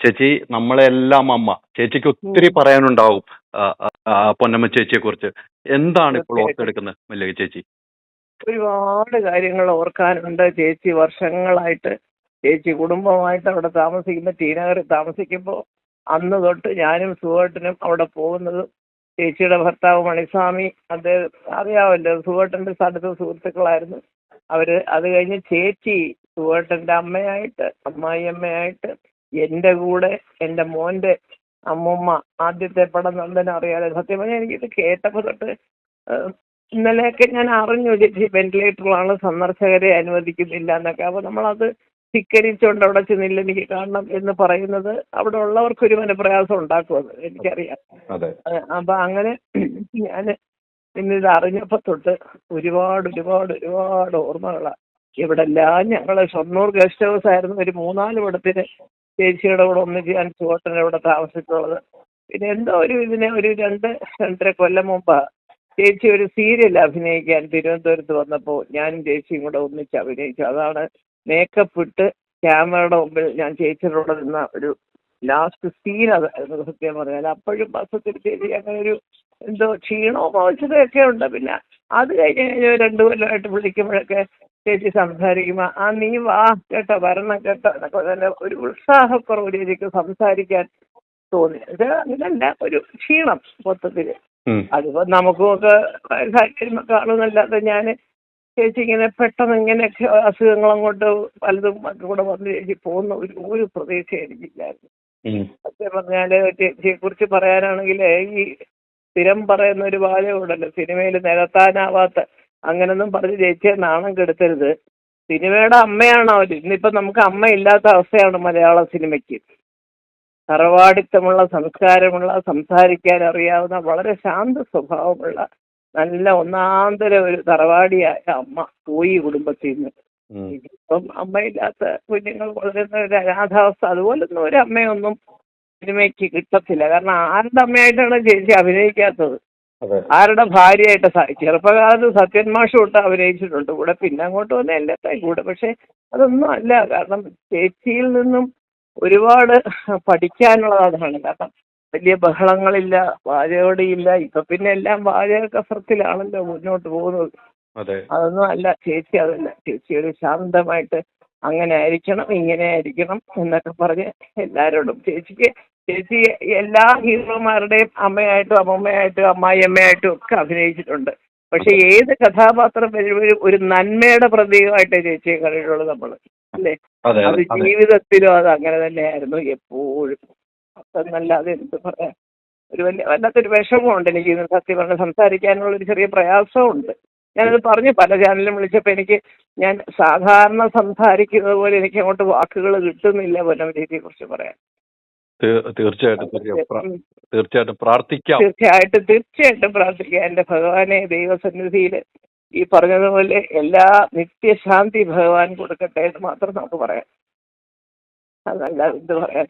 ചേച്ചി നമ്മളെല്ലാം അമ്മ. ചേച്ചിക്ക് ഒത്തിരി പറയാനുണ്ടാവും. ആ, ആ, ആ, പൊന്നമ്മ ചേച്ചിയെ കുറിച്ച് എന്താണ് ഇപ്പോൾ ഓർത്തെടുക്കുന്നത് മല്ലിക ചേച്ചി? ഒരുപാട് കാര്യങ്ങൾ ഓർക്കാനുണ്ട്. ചേച്ചി വർഷങ്ങളായിട്ട് ചേച്ചി കുടുംബമായിട്ട് അവിടെ താമസിക്കുന്ന ടീനഗറിൽ താമസിക്കുമ്പോൾ അന്ന് തൊട്ട് ഞാനും സുഹേട്ടനും അവിടെ പോകുന്നതും ചേച്ചിയുടെ ഭർത്താവ് മണിസ്വാമി അദ്ദേഹം അറിയാമല്ലോ സുഹേട്ടന്റെ സ്ഥലത്ത് സുഹൃത്തുക്കളായിരുന്നു അവർ. അത് കഴിഞ്ഞ് ചേച്ചി സുഹേട്ടന്റെ അമ്മയായിട്ട് അമ്മായിയമ്മയായിട്ട് എന്റെ കൂടെ എന്റെ മോന്റെ അമ്മുമ്മ ആദ്യത്തെ പടം നന്ദന അറിയാതെ. സത്യം പറഞ്ഞാൽ എനിക്കിത് കേട്ടപ്പോൾ തൊട്ട് ഇന്നലെയൊക്കെ ഞാൻ അറിഞ്ഞു ചേച്ചി വെന്റിലേറ്ററിലാണ് സന്ദർശകരെ അനുവദിക്കുന്നില്ല എന്നൊക്കെ. അപ്പോൾ നമ്മളത് ധിക്കരിച്ചുകൊണ്ട് അവിടെ ചെന്നില്ല എനിക്ക് കാണണം എന്ന് പറയുന്നത് അവിടെ ഉള്ളവർക്ക് ഒരു മനപ്രയാസം ഉണ്ടാക്കുമത് എനിക്കറിയാം. അതെ. അപ്പൊ അങ്ങനെ ഞാൻ ഇന്നിത് അറിഞ്ഞപ്പോ തൊട്ട് ഒരുപാട് ഒരുപാട് ഒരുപാട് ഓർമ്മകളാണ് ഇവിടെല്ലാം ഞങ്ങൾ ഞങ്ങൾ ഷൊർണൂർ ഗസ്റ്റ് ഹൗസ് ആയിരുന്നു ഒരു മൂന്നാൽ പടത്തിന് ചേച്ചിയുടെ കൂടെ ഒന്നിച്ച് ഞാൻ ചുവട്ടന്റെ ഇവിടെ താമസിച്ചിട്ടുള്ളത്. പിന്നെ എന്തോ ഒരു ഇതിനെ ഒരു രണ്ട് രണ്ടര കൊല്ലം മുമ്പാണ് ചേച്ചി ഒരു സീരിയൽ അഭിനയിക്കാൻ തിരുവനന്തപുരത്ത് വന്നപ്പോൾ ഞാനും ചേച്ചിയും കൂടെ ഒന്നിച്ച് അഭിനയിച്ചു. അതാണ് മേക്കപ്പ് ഇട്ട് ക്യാമറയുടെ മുമ്പിൽ ഞാൻ ചേച്ചിയുടെ കൂടെ നിന്ന ഒരു ലാസ്റ്റ് സീൻ അതായിരുന്നു സത്യം പറഞ്ഞാൽ അപ്പോഴും ബസ്സത്തിൽ ചേച്ചി അങ്ങനെ ഒരു എന്തോ ക്ഷീണവും അവശതയൊക്കെ ഉണ്ട്. പിന്നെ അത് കഴിഞ്ഞ് കഴിഞ്ഞ് രണ്ട് കൊല്ലമായിട്ട് വിളിക്കുമ്പോഴൊക്കെ ചേച്ചി സംസാരിക്കുമ്പോൾ ആ നീ വാ കേട്ടോ വരണം കേട്ടോ എന്നൊക്കെ തന്നെ ഒരു ഉത്സാഹക്കുറവ് ചേച്ചിക്ക് സംസാരിക്കാൻ തോന്നി. ഇത് അങ്ങനല്ല ഒരു ക്ഷീണം മൊത്തത്തിൽ. അതിപ്പോ അതിപ്പോൾ നമുക്കുമൊക്കെ സാഹചര്യം കാണുന്നല്ലാതെ ഞാൻ ചേച്ചി ഇങ്ങനെ പെട്ടെന്ന് ഇങ്ങനെയൊക്കെ അസുഖങ്ങൾ അങ്ങോട്ട് പലതും മറ്റും കൂടെ വന്ന് ചേച്ചി പോകുന്ന ഒരു ഒരു പ്രതീക്ഷ എനിക്കില്ലായിരുന്നു. സത്യം പറഞ്ഞാൽ ചേച്ചിയെ കുറിച്ച് പറയാനാണെങ്കിൽ ഈ സ്ഥിരം പറയുന്ന ഒരു വാചകമുണ്ടല്ലോ സിനിമയിൽ നികത്താനാവാത്ത അങ്ങനൊന്നും പറഞ്ഞ് ചേച്ചിയെ നാണം കെടുത്തരുത്. സിനിമയുടെ അമ്മയാണ് അവർ ഇന്നിപ്പോ നമുക്ക് അമ്മ ഇല്ലാത്ത അവസ്ഥയാണ് മലയാള സിനിമയ്ക്ക്. തറവാടിത്തമുള്ള സംസ്കാരമുള്ള സംസാരിക്കാൻ അറിയാവുന്ന വളരെ ശാന്ത സ്വഭാവമുള്ള നല്ല ഒന്നാന്തര ഒരു തറവാടിയായ അമ്മ പോയി കുടുംബത്തിൽ നിന്ന്. ഇപ്പം അമ്മയില്ലാത്ത കുഞ്ഞുങ്ങൾ വളരുന്ന ഒരു അനാഥാവസ്ഥ. അതുപോലൊന്നും ഒരു അമ്മയൊന്നും സിനിമയ്ക്ക് കിട്ടത്തില്ല. കാരണം ആരുടെ അമ്മയായിട്ടാണ് ചേച്ചി അഭിനയിക്കാത്തത്? ആരുടെ ഭാര്യയായിട്ട് ചെറുപ്പകാലത്ത് സത്യൻ മാഷ് തൊട്ട് അഭിനയിച്ചിട്ടുണ്ട്. കൂടെ പിന്നെ അങ്ങോട്ട് വന്ന എല്ലാത്തേയും കൂടെ. പക്ഷെ അതൊന്നും അല്ല. കാരണം ചേച്ചിയിൽ നിന്നും ഒരുപാട് പഠിക്കാനുള്ളതാണ് കാരണം വലിയ ബഹളങ്ങളില്ല വാചകടിയില്ല. ഇപ്പൊ പിന്നെ എല്ലാം വാചക കസർത്തിലാണല്ലോ മുന്നോട്ട് പോകുന്നത്. അതെ. അതൊന്നും അല്ല. ചേച്ചി അതല്ല. ചേച്ചി ഒരു ശാന്തമായിട്ട് അങ്ങനെ ആയിരിക്കണം ഇങ്ങനെ ആയിരിക്കണം എന്നൊക്കെ പറഞ്ഞ് എല്ലാരോടും ചേച്ചിക്ക് ചേച്ചി എല്ലാ ഹീറോമാരുടെയും അമ്മയായിട്ടും അമ്മമ്മയായിട്ടും അമ്മായിയമ്മയായിട്ടും ഒക്കെ അഭിനയിച്ചിട്ടുണ്ട്. പക്ഷെ ഏത് കഥാപാത്രം വരുമ്പോഴും ഒരു നന്മയുടെ പ്രതീകമായിട്ടേ ചേച്ചിയെ കണ്ടിട്ടുള്ളൂ നമ്മൾ അല്ലേ? അതെ ജീവിതത്തിലും അത് അങ്ങനെ തന്നെയായിരുന്നു എപ്പോഴും. അതെന്നല്ലാതെ എന്ത് പറയാൻ ഒരു വലിയ വല്ലാത്തൊരു വിഷമമുണ്ട് എനിക്ക് ഇന്ന് സത്യം പറഞ്ഞ് സംസാരിക്കാനുള്ള ഒരു ചെറിയ പ്രയാസമുണ്ട്. ഞാനത് പറഞ്ഞു പല ചാനലിലും വിളിച്ചപ്പോൾ എനിക്ക് ഞാൻ സാധാരണ സംസാരിക്കുന്നത് പോലെ എനിക്ക് അങ്ങോട്ട് വാക്കുകൾ കിട്ടുന്നില്ല പൊന്നമരീതിയെ കുറിച്ച് പറയാൻ. തീർച്ചയായിട്ടും. തീർച്ചയായിട്ടും പ്രാർത്ഥിക്കാം. തീർച്ചയായിട്ടും തീർച്ചയായിട്ടും പ്രാർത്ഥിക്കാം. എന്റെ ഭഗവാനെ ദൈവസന്നിധിയിൽ ഈ പറഞ്ഞതുപോലെ എല്ലാ നിത്യശാന്തി ഭഗവാൻ കൊടുക്കട്ടെ എന്ന് മാത്രം നമുക്ക് പറയാം. അതല്ല എന്ത് പറയാൻ.